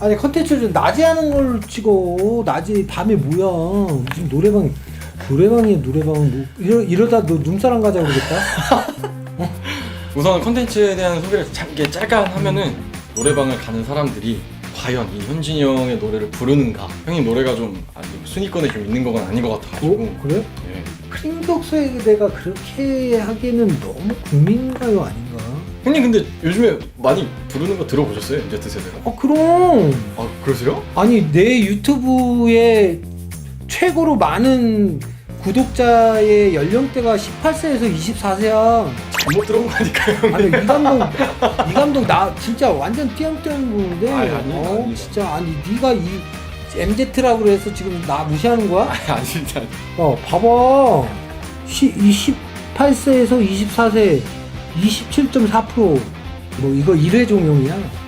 아니 컨텐츠 좀 낮에 하는 걸 찍어 낮에 밤에 뭐야 무슨 노래방 노래방이야 노래방 뭐, 이러, 이러다 너 눈사람 가자 그러겠다 우선 컨텐츠에 대한 소개를 짧게 짧게 하면은 노래방을 가는 사람들이 과연 이 현진이 형의 노래를 부르는가 형님 노래가 좀 아니, 순위권에 좀 있는 건 아닌 것 같아가지고 어? 그래? 예. 크림격서의 그대가 그렇게 하기에는 너무 국민가요 아닌가? 형님 근데 요즘에 많이 부르는 거 들어보셨어요? Z세대가? 어 그럼 아 그러세요? 아니 내 유튜브에 최고로 많은 구독자의 연령대가 18세에서 24세야. 잘못 들어본 거니까요 아니 이 감독 이 감독 나 진짜 완전 띄엄띄엄 보는데. 아니, 아니, 어 아니. 진짜 아니 네가 이 MZ라고 그래서 지금 나 무시하는 거야? 아니 진짜 어 봐봐. 시, 28세에서 24세 27.4%뭐 이거 1회 종용이야.